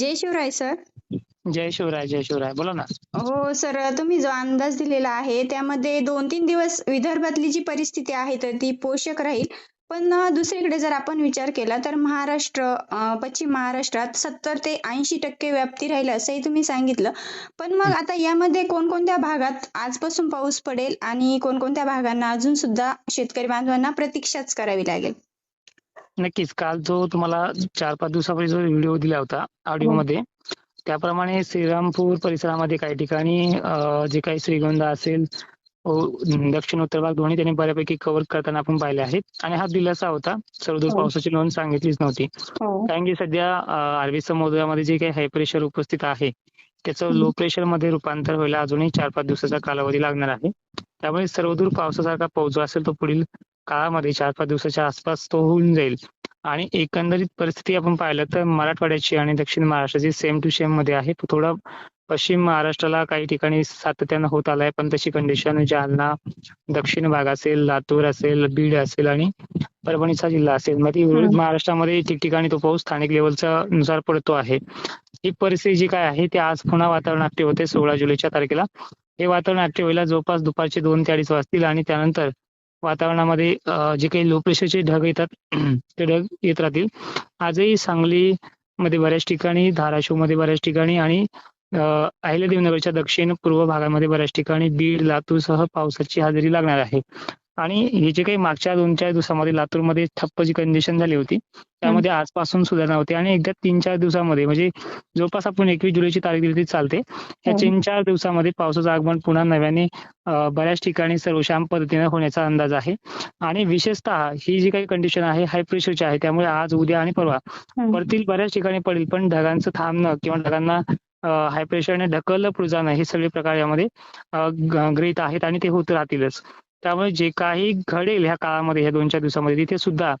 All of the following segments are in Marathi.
जय शिवराय सर. जय शिवराय जय शिवराय. बोला ना. हो सर. तुम्ही जो अंदाज दिलेला आहे त्यामध्ये दोन तीन दिवस विदर्भातली जी परिस्थिती आहे तर ती पोषक राहील. पण दुसरीकडे जर आपण विचार केला तर महाराष्ट्र पश्चिम महाराष्ट्रात सत्तर ते ऐंशी टक्के व्याप्ती राहील असंही तुम्ही सांगितलं. पण मग आता यामध्ये कोणकोणत्या भागात आजपासून पाऊस पडेल आणि कोणकोणत्या भागांना अजून सुद्धा शेतकरी बांधवांना प्रतीक्षाच करावी लागेल? नक्कीच काल जो तुम्हाला चार पाच दिवसापूर्वी जो व्हिडिओ दिला होता ऑडिओ हो. मध्ये त्याप्रमाणे श्रीरामपूर परिसरामध्ये काही ठिकाणी जे काही श्रीगोंदा असेल दक्षिण उत्तर भाग दोन्ही त्यांनी बऱ्यापैकी कव्हर करताना आपण पाहिले आहेत आणि हा दिलासा होता सर्वदूर हो. पावसाची नोंद सांगितलीच नव्हती हो कारण की सध्या अरबी समुद्रामध्ये जे काही हाय प्रेशर उपस्थित आहे त्याचं. लो प्रेशरमध्ये रूपांतर व्हायला अजूनही चार पाच दिवसाचा कालावधी लागणार आहे त्यामुळे सर्वदूर पावसासारखा पाऊस जो असेल तो पुढील काळामध्ये चार पाच दिवसाच्या आसपास तो होऊन जाईल. आणि एकंदरीत परिस्थिती आपण पाहिलं तर मराठवाड्याची आणि दक्षिण महाराष्ट्राची सेम टू सेममध्ये आहे. तो थोडा पश्चिम महाराष्ट्राला काही ठिकाणी सातत्यानं होत आलाय. पण तशी कंडिशन जालना दक्षिण भाग असेल लातूर असेल बीड असेल आणि परभणीचा जिल्हा असेल. मग ती उर्वरित. महाराष्ट्रामध्ये ठिकठिकाणी तो पाऊस स्थानिक लेवलचा नुसार पडतो आहे. ही परिस्थिती जी काय आहे ती आज पुन्हा वातावरण होते सोळा जुलैच्या तारखेला. हे वातावरण ऍक्टिव्ह व्हायला जवळपास दुपारचे दोन ते अडीच वाजतील आणि त्यानंतर वातावरणामध्ये जे काही लो प्रेशरचे ढग येतात ते ढग येत राहतील. आजही सांगली मध्ये बऱ्याच ठिकाणी धाराशिवमध्ये बऱ्याच ठिकाणी आणि अं, अहिल्यादेवीनगरच्या दक्षिण पूर्व भागामध्ये बऱ्याच ठिकाणी बीड लातूर सह पावसाची हजेरी लागणार आहे. आणि हे जे काही मागच्या दोन चार दिवसामध्ये लातूरमध्ये ठप्प जी कंडिशन झाली होती त्यामध्ये आजपासून सुधारणा होते आणि एकदा तीन चार दिवसामध्ये म्हणजे जवळपास आपण एकवीस जुलैची तारीख दिली चालते या हो. तीन चार दिवसामध्ये पावसाचं आगमन पुन्हा नव्याने बऱ्याच ठिकाणी सर्वशाम पद्धतीने होण्याचा अंदाज आहे आणि विशेषतः ही जी काही कंडिशन आहे हाय प्रेशरची आहे त्यामुळे आज उद्या आणि परवा. वरतील बऱ्याच ठिकाणी पडेल पण ढगांचं थांबणं किंवा ढगांना हाय प्रेशरने ढकललं पुढे जाणं हे सगळे प्रकार यामध्ये अं, ग- गृहीत आहेत आणि ते होत राहतीलच त्यामुळे जे काही घडेल ह्या काळामध्ये ह्या दोन चार दिवसामध्ये तिथे सुद्धा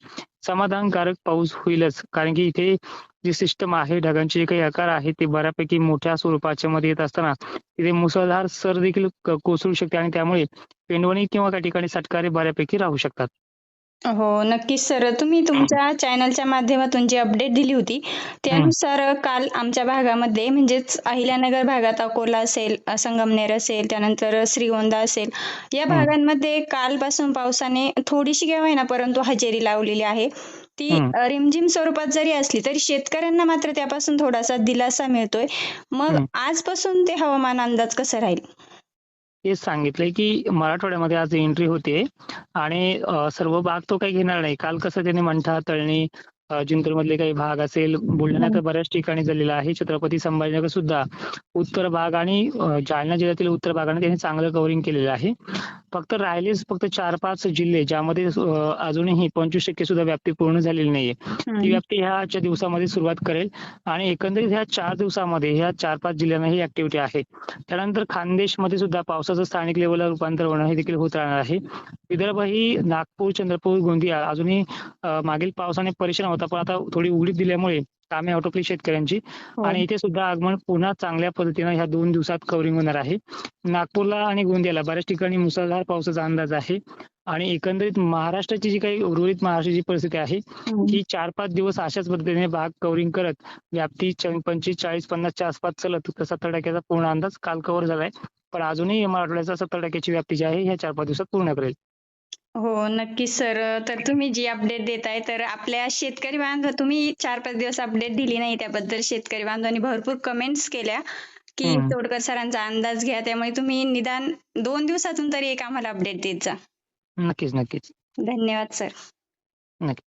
समाधानकारक पाऊस होईलच. कारण की इथे जी सिस्टम आहे ढगांचे जे काही आकार आहे ते बऱ्यापैकी मोठ्या स्वरूपाच्या मध्ये येत असताना तिथे मुसळधार सर देखील कोसळू शकते आणि त्यामुळे पेंडवणी किंवा काही ठिकाणी सटकारे बऱ्यापैकी राहू शकतात. हो नक्कीच सर तुम्ही तुमच्या चॅनलच्या माध्यमातून जी अपडेट दिली होती त्यानुसार काल आमच्या भागामध्ये म्हणजेच अहिल्यानगर भागात अकोला असेल अ, संगमनेर असेल त्यानंतर श्रीगोंदा असेल या. भागांमध्ये कालपासून पावसाने थोडीशी केव्हा होईना परंतु हजेरी लावलेली आहे ती. अ, रिमझिम स्वरूपात जरी असली तरी शेतकऱ्यांना मात्र त्यापासून थोडासा दिलासा मिळतोय मग. आजपासून ते हवामान अंदाज कसं राहील तेच सांगितलंय की मराठवाड्यामध्ये आज एंट्री होते आणि सर्व भाग तो काही घेणार नाही. काल कसं त्याने मंठा तळणी जिंतूर मधले काही भाग असेल बुलढाण्यात हम्म. बऱ्याच ठिकाणी झालेला आहे. छत्रपती संभाजीनगर सुद्धा. उत्तर भाग आणि जालना जिल्ह्यातील उत्तर भागाने त्यांनी चांगलं कव्हरिंग केलेलं आहे. फक्त राहिलेच फक्त चार पाच जिल्हे ज्यामध्ये अजूनही पंचवीस टक्के सुद्धा व्याप्ती पूर्ण झालेली नाहीये. ती. व्याप्ती ह्या आजच्या दिवसामध्ये सुरुवात करेल आणि एकंदरीत ह्या चार दिवसामध्ये ह्या चार पाच जिल्ह्यांना ही ऍक्टिव्हिटी आहे. त्यानंतर खानदेशमध्ये सुद्धा पावसाचं स्थानिक लेवलला रूपांतर होणं हे देखील होत राहणार आहे. विदर्भ ही नागपूर चंद्रपूर गोंदिया अजूनही मागील पावसाने परेशान होता पण आता थोडी उघडीप दिल्यामुळे कामे आटोपली शेतकऱ्यांची. हो. आणि इथे सुद्धा आगमन पुन्हा चांगल्या पद्धतीनं ह्या दोन दिवसात कव्हरिंग होणार आहे. नागपूरला आणि गोंदियाला बऱ्याच ठिकाणी मुसळधार पावसाचा अंदाज आहे. आणि एकंदरीत महाराष्ट्राची जी काही उर्वरित महाराष्ट्राची परिस्थिती आहे. ही चार पाच दिवस अशाच पद्धतीने भाग कव्हरिंग करत व्याप्ती पंचवीस चाळीस पन्नासच्या आसपास चलत. तर सत्तर टक्क्याचा पूर्ण अंदाज काल कव्हर झालाय. पण अजूनही मराठवाड्याचा सत्तर टक्क्याची व्याप्ती जी आहे ह्या चार पाच दिवसात पूर्ण करेल. हो नक्कीच सर. तर तुम्ही जी अपडेट देताय तर आपल्या शेतकरी बांधव तुम्ही चार पाच दिवस अपडेट दिली नाही त्याबद्दल शेतकरी बांधवांनी भरपूर कमेंट्स केल्या की. तोडकर सरांचा अंदाज घ्या. त्यामुळे तुम्ही निदान दोन दिवसातून तरी एक आम्हाला अपडेट देत जा. नक्कीच नक्कीच. धन्यवाद सर. नक्की.